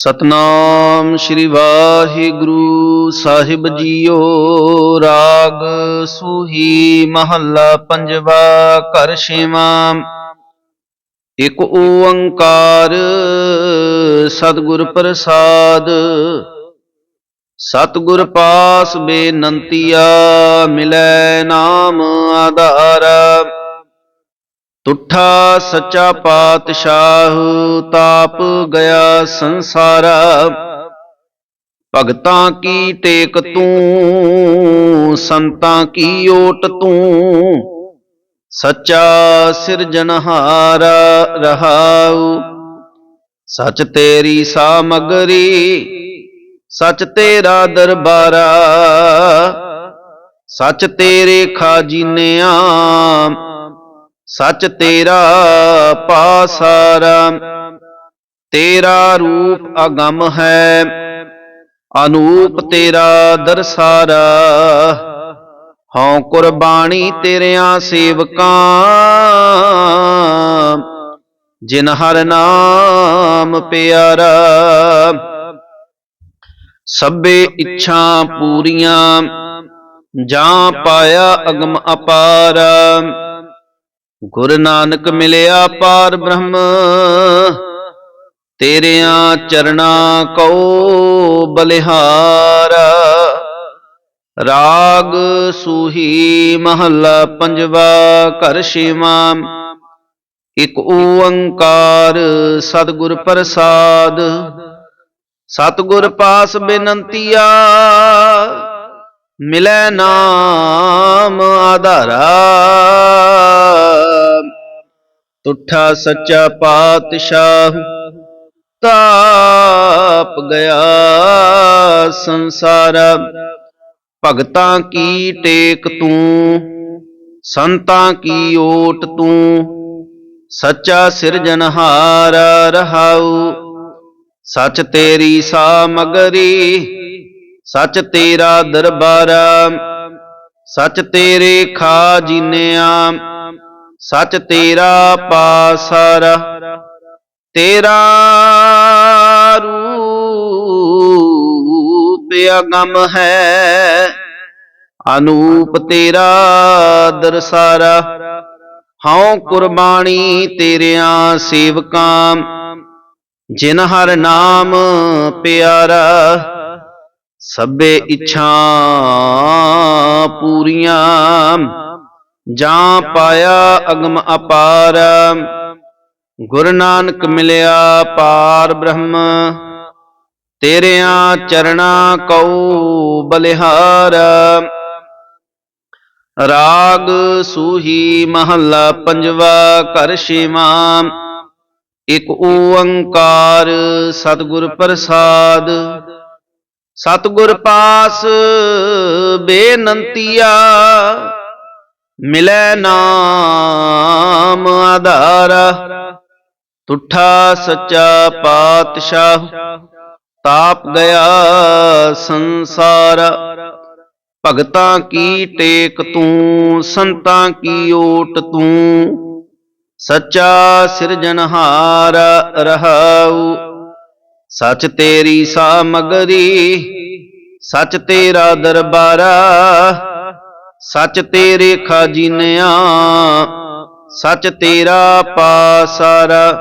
ਸਤਨਾਮ ਸ੍ਰੀ ਵਾਹਿਗੁਰੂ ਸਾਹਿਬ ਜੀਓ ਰਾਗ ਸੂਹੀ ਮਹੱਲਾ ਪੰਜਵਾ ਕਰ ਛੇਵਾਂ। ਇਕ ਓੰਕਾਰ ਸਤਿਗੁਰ ਪ੍ਰਸਾਦ, ਸਤਿਗੁਰ ਪਾਸ ਬੇਨੰਤੀਆ ਮਿਲੈ ਨਾਮ ਆਧਾਰ। ਤੁਠਾ ਸੱਚਾ ਪਾਤਸ਼ਾਹ, ਤਾਪ ਗਿਆ ਸੰਸਾਰਾ। ਭਗਤਾਂ ਕੀ ਟੇਕ ਤੂੰ, ਸੰਤਾਂ ਕੀ ਓਟ ਤੂੰ? ਸੱਚਾ ਸਿਰਜਣਹਾਰਾ ਰਹਾਉ। ਸਚ ਤੇਰੀ ਸਾਮਗਰੀ, ਸਚ ਤੇਰਾ ਦਰਬਾਰਾ। ਸਚ ਤੇਰੇ ਖਾਜੀਨਿਆਂ ਸੱਚ ਤੇਰਾ ਪਾਸਾਰਾ, ਤੇਰਾ ਰੂਪ ਅਗੰਮ ਹੈ, ਅਨੂਪ ਤੇਰਾ ਦਰਸਾਰਾ। ਹਉ ਕੁਰਬਾਨੀ ਤੇਰਿਆਂ ਸੇਵਕਾਂ, ਜਿਨ ਹਰ ਨਾਮ ਪਿਆਰਾ। ਸਭੇ ਇੱਛਾ ਪੂਰੀਆਂ, ਜਾਂ ਪਾਇਆ ਅਗਮ ਅਪਾਰਾ। ਗੁਰ ਨਾਨਕ ਮਿਲਿਆ ਪਾਰ ਬ੍ਰਹਮ, ਤੇਰਿਆਂ ਚਰਣਾ ਕਉ ਬਲਿਹਾਰ। ਰਾਗ ਸੂਹੀ ਮਹੱਲਾ ਪੰਜਵਾ ਘਰ ਛੇਵਾਂ, ਇਕ ਓੰਕਾਰ ਸਤਿਗੁਰ ਪ੍ਰਸਾਦ। ਸਤਿਗੁਰ ਪਾਸ ਬੇਨੰਤੀਆ ਮਿਲੈ ਨਾਮ ਆਧਾਰਾ। ਤੁਠਾ ਸੱਚਾ ਪਾਤਸ਼ਾਹ, ਤਾਪ ਗਿਆ ਸੰਸਾਰ। ਭਗਤਾਂ ਕੀ ਟੇਕ ਤੂੰ, ਸੰਤਾਂ ਕੀ ਓਟ ਤੂੰ, ਸੱਚਾ ਸਿਰਜਣਹਾਰਾ ਰਹਾਉ। ਸੱਚ ਤੇਰੀ ਸਾਮਗਰੀ, ਸੱਚ ਤੇਰਾ ਦਰਬਾਰਾ, ਸੱਚ ਤੇਰੇ ਖਾ ਜੀਨਿਆ। ਸਚ ਤੇਰਾ ਪਾਸਾਰਾ, ਤੇਰਾ ਰੂਪ ਅਗੰਮ ਹੈ। ਅਨੂਪ ਤੇਰਾ ਦਰਸਾਰਾ, ਹਉ ਕੁਰਬਾਨੀ ਤੇਰਿਆਂ ਸੇਵਕਾਂ। ਜਿਨ ਹਰ ਨਾਮ ਪਿਆਰਾ, ਸਭੇ ਇੱਛਾ ਪੂਰੀਆਂ। ਜਾਂ ਪਾਇਆ ਅਗਮ ਅਪਾਰ। ਗੁਰ ਨਾਨਕ ਮਿਲਿਆ ਪਾਰ ਬ੍ਰਹਮ। ਤੇਰਿਆਂ ਚਰਣਾ ਕਉ ਬਲਿਹਾਰ। ਰਾਗ ਸੂਹੀ ਮਹੱਲਾ ਪੰਜਵਾ ਕਰ ਛੇਵਾਂ। ਇਕ ਓੰਕਾਰ ਸਤਿਗੁਰ ਪ੍ਰਸਾਦ। ਸਤਿਗੁਰ ਪਾਸ ਬੇਨੰਤੀਆ। ਮਿਲੈ ਨਾਮ ਆਧਾਰਾ। ਤੁਠਾ ਸੱਚਾ ਪਾਤਸ਼ਾਹ, ਤਾਪ ਗਿਆ ਸੰਸਾਰ। ਭਗਤਾਂ ਕੀ ਟੇਕ ਤੂੰ, ਸੰਤਾਂ ਕੀ ਓਟ ਤੂੰ। ਸੱਚਾ ਸਿਰਜਣਹਾਰ ਰਹਾਉ। ਸੱਚ ਤੇਰੀ ਸਾਮਗਰੀ, ਸੱਚ ਤੇਰਾ ਦਰਬਾਰਾ। ਸੱਚ ਤੇਰੇ ਖਾਜੀਨਿਆਂ, ਸੱਚ ਤੇਰਾ ਪਾਸਾਰਾ,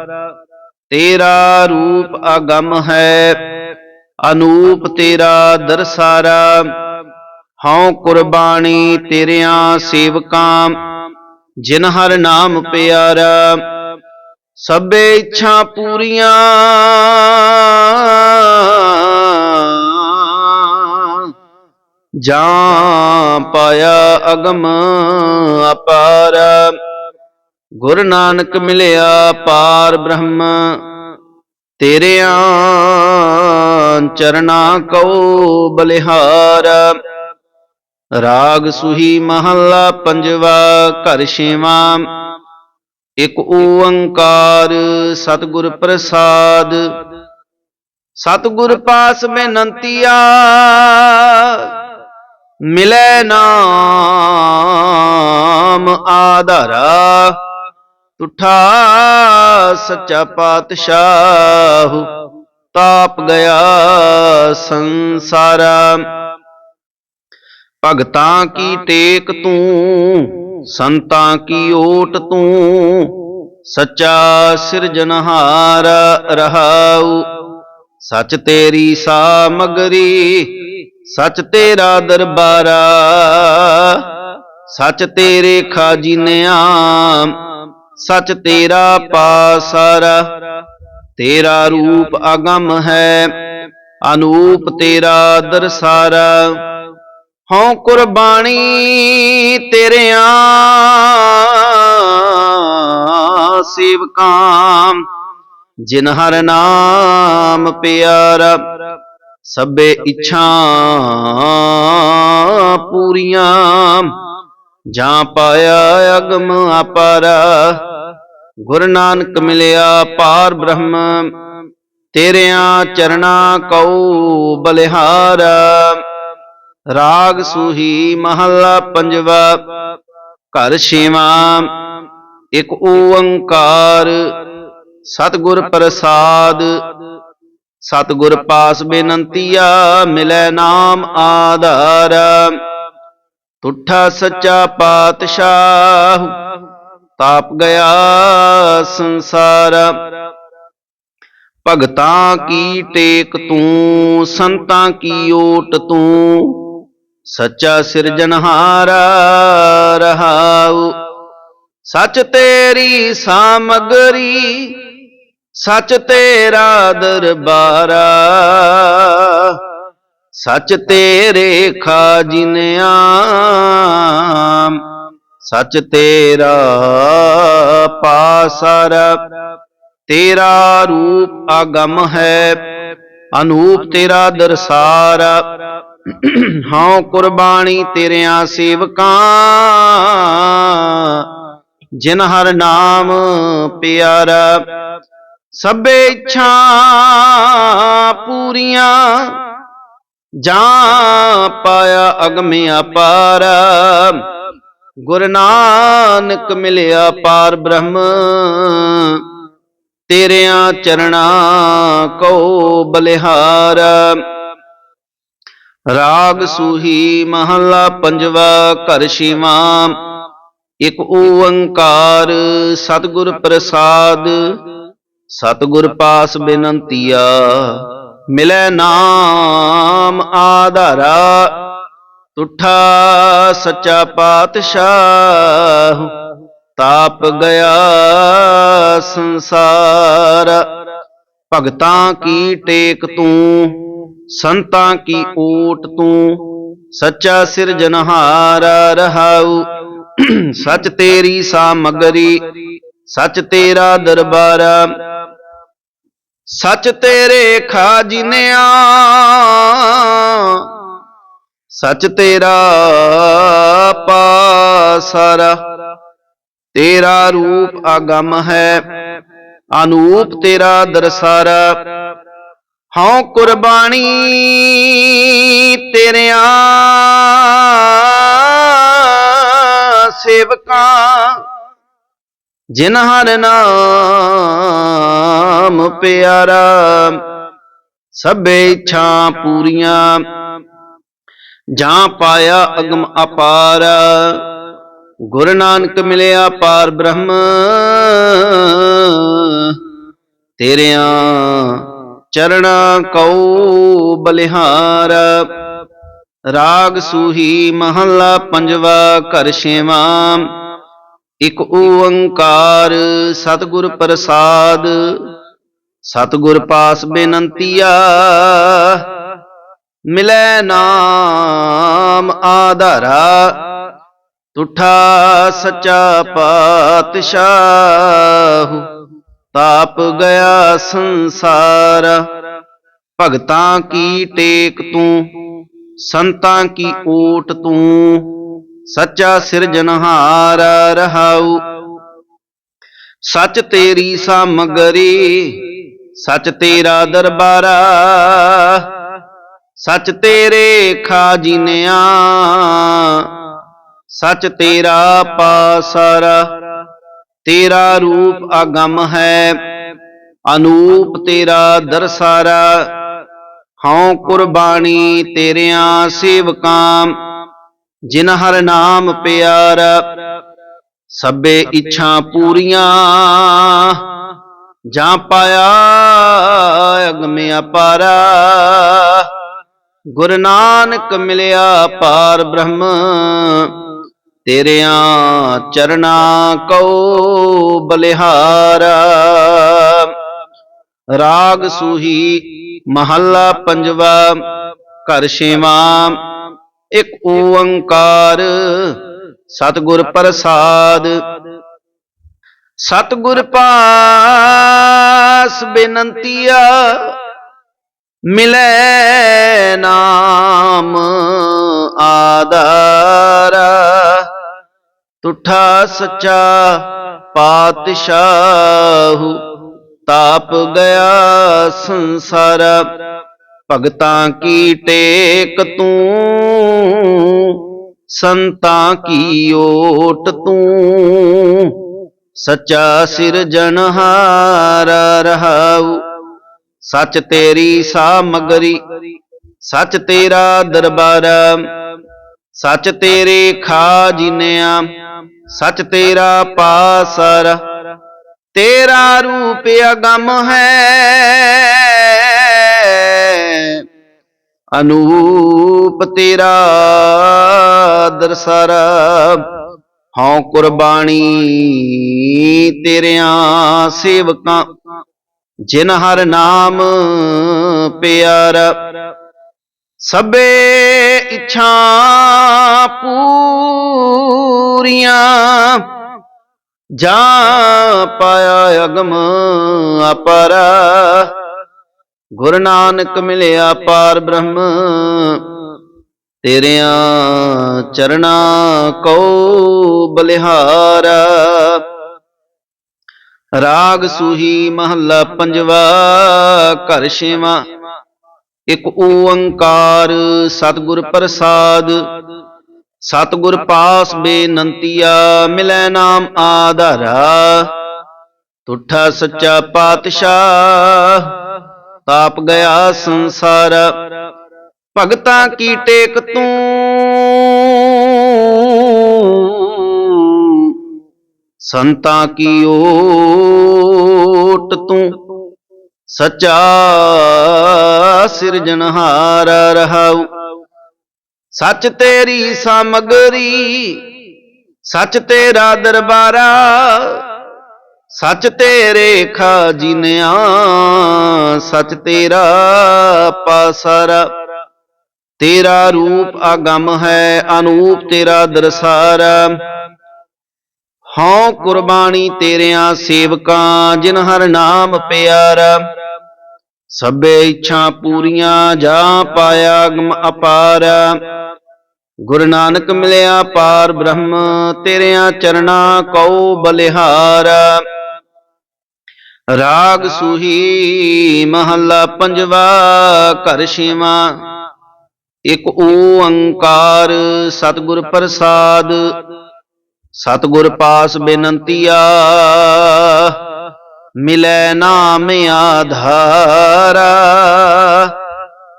ਤੇਰਾ ਰੂਪ ਅਗਮ ਹੈ, ਅਨੂਪ ਤੇਰਾ ਦਰਸਾਰਾ। ਹਉ ਕੁਰਬਾਨੀ ਤੇਰਿਆਂ ਸੇਵਕਾਂ, ਜਿਨ ਹਰ ਨਾਮ ਪਿਆਰਾ, ਸਭੇ ਇੱਛਾ ਪੂਰੀਆਂ। ਜਾਂ ਪਾਇਆ ਅਗਮ ਅਪਾਰ। ਗੁਰ ਨਾਨਕ ਮਿਲਿਆ ਪਾਰ ਬ੍ਰਹਮ, ਤੇਰਿਆਂ ਚਰਨਾ ਕਉ ਬਲਿਹਾਰ। ਰਾਗ ਸੁਹੀ ਮਹੱਲਾ ਪੰਜਵਾ, ਘਰ ਛੇਵਾਂ। ਇਕ ਓੰਕਾਰ ਸਤਿਗੁਰ ਪ੍ਰਸਾਦ। ਸਤਿਗੁਰ ਪਾਸ ਬੇਨੰਤੀਆ ਮਿਲੈ ਨਾਮ ਆਧਾਰਾ। ਤੁਠਾ ਸੱਚਾ ਪਾਤਸ਼ਾਹ, ਤਾਪ ਗਿਆ ਸੰਸਾਰ। ਭਗਤਾਂ ਕੀ ਟੇਕ ਤੂੰ, ਸੰਤਾਂ ਕੀ ਓਟ ਤੂੰ, ਸੱਚਾ ਸਿਰਜਨਹਾਰ ਰਹਾਉ। ਸੱਚ ਤੇਰੀ ਸਾਮਗਰੀ ਸੱਚ ਤੇਰਾ ਦਰਬਾਰਾ, ਸੱਚ ਤੇਰੇ ਖਾਜੀਨਿਆਂ, ਸੱਚ ਤੇਰਾ ਪਾਸਾਰਾ, ਤੇਰਾ ਰੂਪ ਅਗੰਮ ਹੈ, ਅਨੂਪ ਤੇਰਾ ਦਰਸਾਰਾ। ਹਉ ਕੁਰਬਾਨੀ ਤੇਰਿਆਂ, ਸੇਵਕਾਂ, ਜਿਨ ਹਰ ਨਾਮ ਪਿਆਰਾ ਸਭੇ ਇੱਛਾ ਪੂਰੀਆਂ। ਜਾਂ ਪਾਇਆ ਅਗਮ ਅਪਾਰਾ। ਗੁਰੂ ਨਾਨਕ ਮਿਲਿਆ ਪਾਰ ਬ੍ਰਹਮ। ਤੇਰਿਆਂ ਚਰਣਾ ਕਉ ਬਲਿਹਾਰਾ। ਰਾਗ ਸੂਹੀ ਮਹੱਲਾ ਪੰਜਵਾ। ਘਰ ਛੇਵਾਂ। ਇੱਕ ਓੰਕਾਰ। ਸਤਿਗੁਰ ਪ੍ਰਸਾਦ। ਸਤਿਗੁਰ ਪਾਸ ਬੇਨੰਤੀਆ, ਮਿਲੈ ਨਾਮ ਆਧਾਰ। ਤੁਠਾ ਸੱਚਾ ਪਾਤਸ਼ਾਹ, ਤਾਪ ਗਿਆ ਸੰਸਾਰ। ਭਗਤਾਂ ਕੀ ਟੇਕ ਤੂੰ, ਸੰਤਾਂ ਕੀ ਓਟ ਤੂੰ, ਸੱਚਾ ਸਿਰਜਨਹਾਰਾ ਰਹਾਉ। ਸੱਚ ਤੇਰੀ ਸਾਮਗਰੀ ਸੱਚ ਤੇਰਾ ਦਰਬਾਰਾ, ਸੱਚ ਤੇਰੇ ਖਾਜਿਨਿਆਂ ਸੱਚ ਤੇਰਾ ਪਾਸਰਾ ਤੇਰਾ ਰੂਪ ਅਗਮ ਹੈ, ਅਨੂਪ ਤੇਰਾ ਦਰਸਾਰ ਹਾਂ, ਕੁਰਬਾਨੀ ਤੇਰਿਆਂ ਸੇਵਕਾਂ, ਜਿਨ ਹਰ ਨਾਮ ਪਿਆਰਾ ਸਭੇ ਇੱਛਾ ਪੂਰੀਆਂ। ਜਾਂ ਪਾਇਆ ਅਗਮ ਅਪਾਰ। ਗੁਰ ਨਾਨਕ ਮਿਲਿਆ ਪਾਰ ਬ੍ਰਹਮ। ਤੇਰਿਆਂ ਚਰਣਾ ਕੋ ਬਲਿਹਾਰ। ਰਾਗ ਸੂਹੀ ਮਹੱਲਾ ਪੰਜਵਾ ਘਰ ਛੇਵਾਂ। ਇੱਕ ਓੰਕਾਰ ਸਤਿਗੁਰ ਪ੍ਰਸਾਦ। ਸਤਿਗੁਰ ਪਾਸ ਬੇਨੰਤੀਆ, ਮਿਲੈ ਨਾਮ ਆਧਾਰਾ। ਤੁਠਾ ਸੱਚਾ ਪਾਤਸ਼ਾਹ, ਤਾਪ ਗਿਆ ਸੰਸਾਰ। ਭਗਤਾਂ ਕੀ ਟੇਕ ਤੂੰ, ਸੰਤਾਂ ਕੀ ਓਟ ਤੂੰ, ਸੱਚਾ ਸਿਰਜਨਹਾਰ ਰਹਾਉ। ਸੱਚ ਤੇਰੀ ਸਾਮਗਰੀ, ਸੱਚ ਤੇਰਾ ਦਰਬਾਰਾ ਸੱਚ ਤੇਰੇ ਖਾਜਿਨਿਆਂ, ਸੱਚ ਤੇਰਾ ਪਾਸਰਾ, ਤੇਰਾ ਰੂਪ ਅਗੰਮ ਹੈ, ਅਨੂਪ ਤੇਰਾ ਦਰਸਾਰਾ। ਹਉ ਕੁਰਬਾਨੀ ਤੇਰਿਆਂ ਸੇਵਕਾਂ ਜਿਨ ਹਰ ਨਾਮ ਪਿਆਰਾ, ਸਭੇ ਇੱਛਾ ਪੂਰੀਆਂ। ਜਾਂ ਪਾਇਆ ਅਗਮ ਅਪਾਰ, ਗੁਰੂ ਨਾਨਕ ਮਿਲਿਆ ਪਾਰ ਬ੍ਰਹਮ। ਤੇਰਿਆਂ ਚਰਣਾ ਕਉ ਬਲਿਹਾਰ, ਰਾਗ ਸੂਹੀ ਮਹੱਲਾ ਪੰਜਵਾ ਘਰ ਛੇਵਾਂ। ਇੱਕ ਓੰਕਾਰ ਸਤਿਗੁਰ ਪ੍ਰਸਾਦ, ਸਤਿਗੁਰ ਪਾਸ ਬੇਨੰਤੀਆ ਮਿਲੈ ਨਾਮ ਆਧਾਰਾ, ਤੁਠਾ ਸੱਚਾ ਪਾਤਸ਼ਾਹ, ਤਾਪ ਗਿਆ ਸੰਸਾਰ, ਭਗਤਾਂ ਕੀ ਟੇਕ ਤੂੰ, ਸੰਤਾਂ ਕੀ ਓਟ ਤੂੰ। ਸੱਚਾ ਸਿਰਜਨਹਾਰ ਰਹਾਉ। ਸੱਚ ਤੇਰੀ ਸਾਮਗਰੀ, ਸੱਚ ਤੇਰਾ ਦਰਬਾਰਾ, ਸੱਚ ਤੇਰੇ ਖਾਜਿਨਿਆਂ, ਸੱਚ ਤੇਰਾ ਪਾਸਰਾ, ਤੇਰਾ ਰੂਪ ਅਗਮ ਹੈ, ਅਨੂਪ ਤੇਰਾ ਦਰਸਾਰਾ। ਹਉ ਕੁਰਬਾਨੀ ਤੇਰਿਆਂ ਸੇਵਕਾਂ ਜਿਨ ਹਰ ਨਾਮ ਪਿਆਰਾ ਸਭੇ ਇੱਛਾ ਪੂਰੀਆਂ। ਜਾਂ ਪਾਇਆ ਅਗਮ ਅਪਾਰਾ। ਗੁਰੂ ਨਾਨਕ ਮਿਲਿਆ ਪਾਰ ਬ੍ਰਹਮ। ਤੇਰਿਆਂ ਚਰਨਾ ਕਉ ਬਲਿਹਾਰਾ। ਰਾਗ ਸੂਹੀ ਮਹੱਲਾ ਪੰਜਵਾ। ਘਰ ਛੇਵਾਂ। ਇੱਕ ਓੰਕਾਰ, ਸਤਿਗੁਰ ਪ੍ਰਸਾਦ। ਸਤਿਗੁਰ ਪਾਸ ਬੇਨੰਤੀਆ, ਮਿਲੈ ਨਾਮ ਆਧਾਰਾ। ਤੁਠਾ ਸੱਚਾ ਪਾਤਸ਼ਾਹੂ, ਤਾਪ ਗਿਆ ਸੰਸਾਰ। ਭਗਤਾਂ ਕੀ ਟੇਕ ਤੂੰ? ਸੰਤਾਂ ਕੀ ਓਟ ਤੂੰ? ਸੱਚਾ ਸਿਰਜਣਹਾਰ ਰਹਾਉ। ਸੱਚ ਤੇਰੀ ਸਾਮਗਰੀ, ਸੱਚ ਤੇਰਾ ਦਰਬਾਰ। ਸੱਚ ਤੇਰੇ ਖਾਜਿਨਿਆ, ਸੱਚ ਤੇਰਾ ਪਾਸਰ। ਤੇਰਾ ਰੂਪ ਅਗਮ ਹੈ। ਅਨੂਪ ਤੇਰਾ ਦਰਸਰ ਹਉ ਕੁਰਬਾਨੀ ਤੇਰਿਆਂ ਸੇਵਕਾਂ, ਜਿਨ ਹਰ ਨਾਮ ਪਿਆਰਾ। ਸਭੇ ਇੱਛਾ ਪੂਰੀਆਂ, ਜਾ ਪਾਇਆ ਅਗਮ ਅਪਰਾ। ਗੁਰ ਨਾਨਕ ਮਿਲਿਆ ਪਾਰ ਬ੍ਰਹਮ, ਤੇਰਿਆਂ ਚਰਣਾ ਕੋ ਬਲਿਹਾਰਾ। ਰਾਗ ਸੂਹੀ ਮਹੱਲਾ ਪੰਜਵਾ, ਘਰ ਛੇਵਾਂ, ਇੱਕ ਓੰਕਾਰ ਸਤਿਗੁਰ ਪ੍ਰਸਾਦ। ਸਤਿਗੁਰ ਪਾਸ ਬੇਨੰਤੀਆ, ਮਿਲੈ ਨਾਮ ਆਧਾਰਾ। ਤੁਠਾ ਸੱਚਾ ਪਾਤਸ਼ਾਹ ਤਾਪ ਗਿਆ ਸੰਸਾਰ। ਭਗਤਾਂ ਕੀ ਟੇਕ ਤੂੰ? ਸੰਤਾਂ ਕੀ ਓਟ ਤੂੰ? ਸਚਾ ਸਿਰਜਣਹਾਰ ਰਹਾਉ। ਸੱਚ ਤੇਰੀ ਸਮਗਰੀ, ਸੱਚ ਤੇਰਾ ਦਰਬਾਰਾ ਸੱਚ ਤੇਰੇ ਖਾਜਿਨਿਆ, ਸੱਚ ਤੇਰਾ ਪਾਸਰਾ ਤੇਰਾ ਰੂਪ ਅਗੰਮ ਹੈ, ਅਨੂਪ ਤੇਰਾ ਦਰਸਾਰ। ਹਉ ਕੁਰਬਾਨੀ ਤੇਰਿਆਂ ਸੇਵਕਾਂ, ਜਿਨ ਹਰ ਨਾਮ ਪਿਆਰਾ। ਸਭੇ ਇੱਛਾ ਪੂਰੀਆਂ, ਜਾ ਪਾਇਆ ਅਗਮ ਅਪਾਰ। ਗੁਰੂ ਨਾਨਕ ਮਿਲਿਆ ਪਾਰ ਬ੍ਰਹਮ, ਤੇਰਿਆਂ ਚਰਣਾ ਕਉ ਬਲਿਹਾਰ। ਰਾਗ ਸੂਹੀ ਮਹੱਲਾ ਪੰਜਵਾ ਘਰ ਛੇਵਾਂ। ਇੱਕ ਓੰਕਾਰ ਸਤਿਗੁਰ ਪ੍ਰਸਾਦ, ਸਤਿਗੁਰ ਪਾਸ ਬੇਨੰਤੀਆ ਮਿਲੈ ਨਾਮ ਆਧਾਰਾ,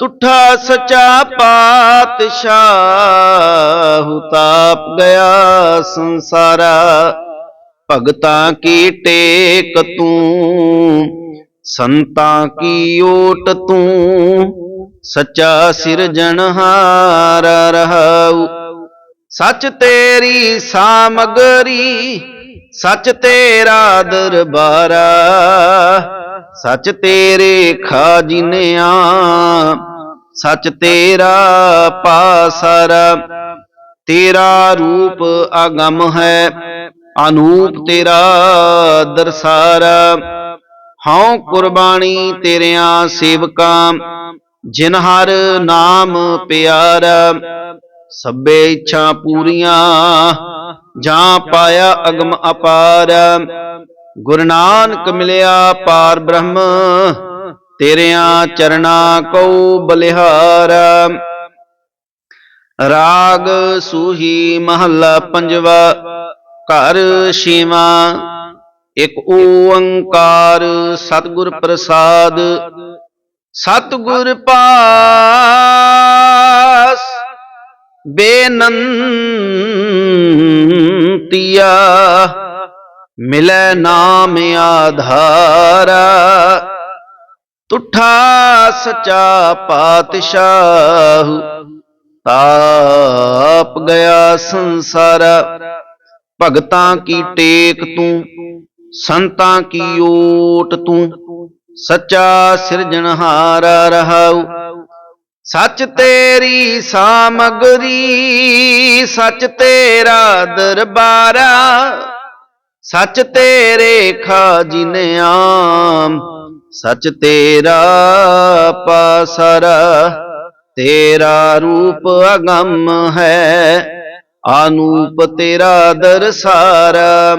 ਤੁਠਾ ਸਚਾ ਪਾਤਸ਼ਾਹ ਤਾਪ ਗਿਆ ਸੰਸਾਰਾ। ਭਗਤਾਂ ਕੀ ਟੇਕ ਤੂੰ? ਸੰਤਾਂ ਕੀ ਓਟ ਤੂੰ? ਸੱਚਾ ਸਿਰਜਣਹਾਰ ਰਹਾਉ। ਸੱਚ ਤੇਰੀ ਸਾਮਗਰੀ, ਸੱਚ ਤੇਰਾ ਦਰਬਾਰਾ। ਸੱਚ ਤੇਰੇ ਖਾਜਿਨਿਆ ਸੱਚ ਤੇਰਾ ਪਾਸਰਾ। ਤੇਰਾ ਰੂਪ ਅਗਮ ਹੈ ਅਨੂਪ ਤੇਰਾ ਦਰਸਾਰਾ। ਹਉ ਕੁਰਬਾਨੀ ਤੇਰਿਆਂ ਸੇਵਕਾਂ ਜਿਨ ਹਰ ਨਾਮ ਪਿਆਰਾ। ਸਭੇ ਇੱਛਾ ਪੂਰੀਆਂ ਜਾਂ ਪਾਇਆ ਅਗਮ ਅਪਾਰ। ਗੁਰੂ ਨਾਨਕ ਮਿਲਿਆ ਪਾਰ ਬ੍ਰਹਮ ਤੇਰਿਆਂ ਚਰਣਾ ਕਉ ਬਲਿਹਾਰ। ਰਾਗ ਸੂਹੀ ਮਹੱਲਾ ਪੰਜਵਾ ਘਰ ਸ਼ਿਵਾ ਇਕ ਓੰਕਾਰ ਸਤਿਗੁਰ ਪ੍ਰਸਾਦ। ਸਤਿਗੁਰ ਪਾਸ ਬੇਨੰਤੀਆ, ਮਿਲੈ ਨਾਮ ਆਧਾਰਾ। ਤੁਠਾ ਸਚਾ ਪਾਤਸ਼ਾਹ, ਤਾਪ ਗਿਆ ਸੰਸਾਰ। ਭਗਤਾਂ ਕੀ ਟੇਕ ਤੂੰ? ਸੰਤਾਂ ਕੀ ਓਟ ਤੂੰ? ਸੱਚਾ ਸਿਰਜਣਹਾਰਾ ਰਹਾਉ। ਸੱਚ ਤੇਰੀ ਸਾਮਗਰੀ ਸੱਚ ਤੇਰਾ ਦਰਬਾਰਾ। ਸੱਚ ਤੇਰੇ ਖਾਜਿਨਿਆਮ ਸੱਚ ਤੇਰਾ ਪਾਸਰਾ। ਤੇਰਾ ਰੂਪ ਅਗੰਮ ਹੈ ਆਨੂਪ ਤੇਰਾ ਦਰਸਾਰਾ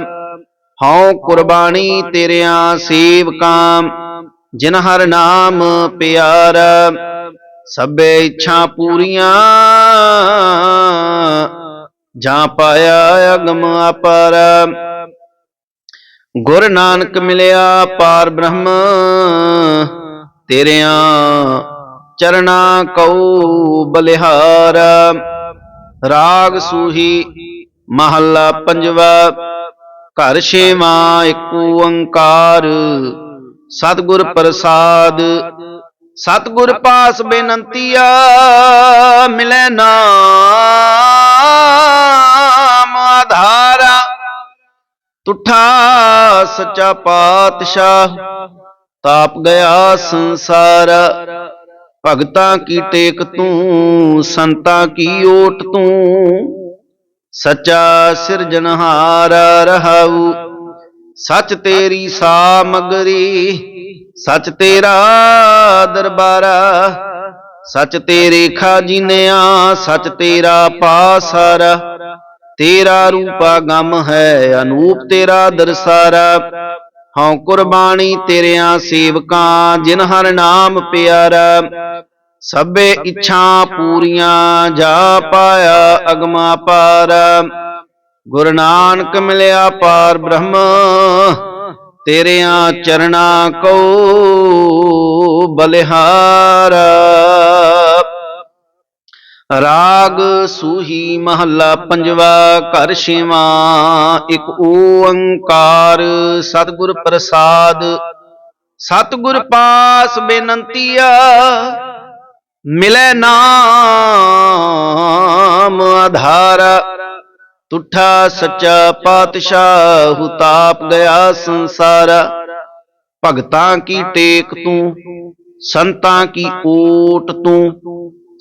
ਹਉ ਕੁਰਬਾਨੀ ਤੇਰਿਆਂ ਸੇਵਕਾਂ ਜਿਨ ਹਰ ਨਾਮ ਪਿਆਰਾ। ਸਭੇ ਇੱਛਾ ਪੂਰੀਆਂ, ਜਾਂ ਪਾਇਆ ਅਗਮ ਅਪਾਰ। ਗੁਰ ਨਾਨਕ ਮਿਲਿਆ ਪਾਰ ਬ੍ਰਹਮ, ਤੇਰਿਆਂ ਚਰਣਾ ਕਉ ਬਲਿਹਾਰ। ਰਾਗ ਸੂਹੀ ਮਹੱਲਾ ਪੰਜਵਾ, ਘਰ ਛੇਵਾਂ ਇੱਕ ਓੰਕਾਰ, ਸਤਿਗੁਰ ਪ੍ਰਸਾਦ, ਸਤਿਗੁਰ ਪਾਸ ਬੇਨੰਤੀਆ, ਮਿਲੈ ਨਾਮ ਆਧਾਰਾ। ਤੁਠਾ ਸੱਚਾ ਪਾਤਸ਼ਾਹ, ਤਾਪ ਗਿਆ ਸੰਸਾਰ। ਭਗਤਾਂ ਕੀ ਟੇਕ ਤੂੰ ਸੰਤਾਂ ਕੀ ਓਟ ਤੂੰ? ਸੱਚਾ ਸਿਰਜਣਹਾਰ ਰਹਾਉ ਸੱਚ ਤੇਰੀ ਸਾਮਗਰੀ ਸੱਚ ਤੇਰਾ ਦਰਬਾਰਾ ਸੱਚ ਤੇਰੇ ਖਾਜਿਨਿਆ ਸੱਚ ਤੇਰਾ ਪਾਸਾਰਾ ਤੇਰਾ ਰੂਪਾ ਗਮ ਹੈ ਅਨੂਪ ਤੇਰਾ ਦਰਸਾਰਾ ਹਉ ਕੁਰਬਾਨੀ ਤੇਰਿਆਂ ਸੇਵਕਾਂ ਜਿਨ ਹਰ ਨਾਮ ਪਿਆਰਾ ਸਭੇ ਇੱਛਾ ਪੂਰੀਆਂ ਜਾ ਪਾਇਆ ਅਗਮਾ ਪਾਰ। ਗੁਰੂ ਨਾਨਕ ਮਿਲਿਆ ਪਾਰ ਬ੍ਰਹਮ ਤੇਰਿਆਂ ਚਰਣਾ ਕੋ ਬਲਿਹਾਰਾ। ਰਾਗ ਸੂਹੀ ਮਹੱਲਾ ਪੰਜਵਾ, ਘਰ ਛੇਵਾਂ, ਇੱਕ ਓੰਕਾਰ, ਸਤਿਗੁਰ ਪ੍ਰਸਾਦ। ਸਤਿਗੁਰ ਪਾਸ ਬੇਨੰਤੀਆ ਮਿਲੈ ਨਾਮ ਆਧਾਰਾ। ਤੁਠਾ ਸੱਚਾ ਪਾਤਸ਼ਾਹ ਹੁਤਾਪ ਗਿਆ ਸੰਸਾਰ। ਭਗਤਾਂ ਕੀ ਟੇਕ ਤੂੰ, ਸੰਤਾਂ ਕੀ ਓਟ ਤੂੰ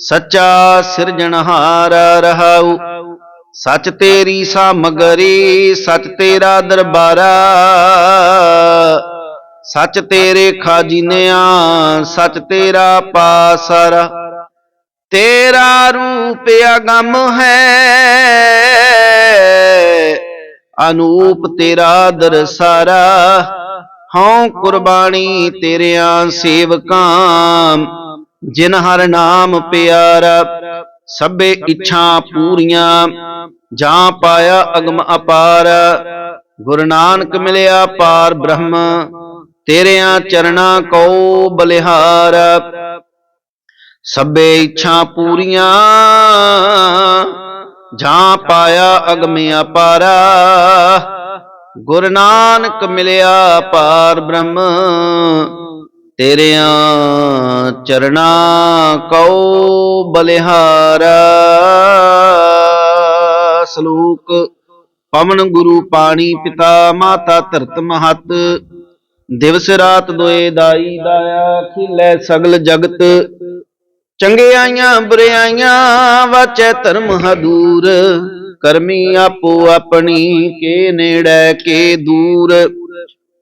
ਸੱਚਾ ਸਿਰਜਣਹਾਰ ਰਹਾਉ। ਸੱਚ ਤੇਰੀ ਸਾਮਗਰੀ, ਸੱਚ ਤੇਰਾ ਦਰਬਾਰਾ। ਸੱਚ ਤੇਰੇ ਖਾਜਿਨਿਆਂ, ਸੱਚ ਤੇਰਾ ਪਾਸਰਾ। ਤੇਰਾ ਰੂਪ ਅਗੰਮ ਹੈ। ਅਨੂਪ ਤੇਰਾ ਦਰਸਾਰਾ। ਹਉ ਕੁਰਬਾਨੀ ਤੇਰਿਆਂ ਸੇਵਕਾਂ। ਜਿਨ ਹਰ ਨਾਮ ਪਿਆਰਾ ਸਭੇ ਇੱਛਾ ਪੂਰੀਆਂ ਜਾਂ ਪਾਇਆ ਅਗਮ ਅਪਾਰ। ਗੁਰੂ ਨਾਨਕ ਮਿਲਿਆ ਪਾਰ ਬ੍ਰਹਮ ਤੇਰਿਆਂ ਚਰਣਾ ਕਉ ਬਲਿਹਾਰ। ਸਭੇ ਇੱਛਾ ਪੂਰੀਆਂ ਜਾਂ ਪਾਇਆ ਅਗਮ ਅਪਾਰਾ। ਗੁਰੂ ਨਾਨਕ ਮਿਲਿਆ ਪਾਰ ਬ੍ਰਹਮ। ਤੇਰਿਆਂ ਚਰਣਾ ਕਉ ਬਲਿਹਾਰਾ। ਸ਼ਲੋਕ, ਪਵਨ ਗੁਰੂ ਪਾਣੀ ਪਿਤਾ ਮਾਤਾ ਧਰਤ ਮਹਤ। ਦਿਵਸ ਰਾਤ ਦੋਏ ਦਾਈ ਦਾਇਆ ਖਿਲੇ ਸਗਲ ਜਗਤ। ਚੰਗਿਆਈਆਂ ਬੁਰਿਆਈਆਂ ਵਾਚੈ ਧਰਮ ਹਦੂਰ। ਕਰਮੀ ਆਪੋ ਆਪਣੀ, ਕੇ ਨੇੜੇ, ਕੇ ਦੂਰ।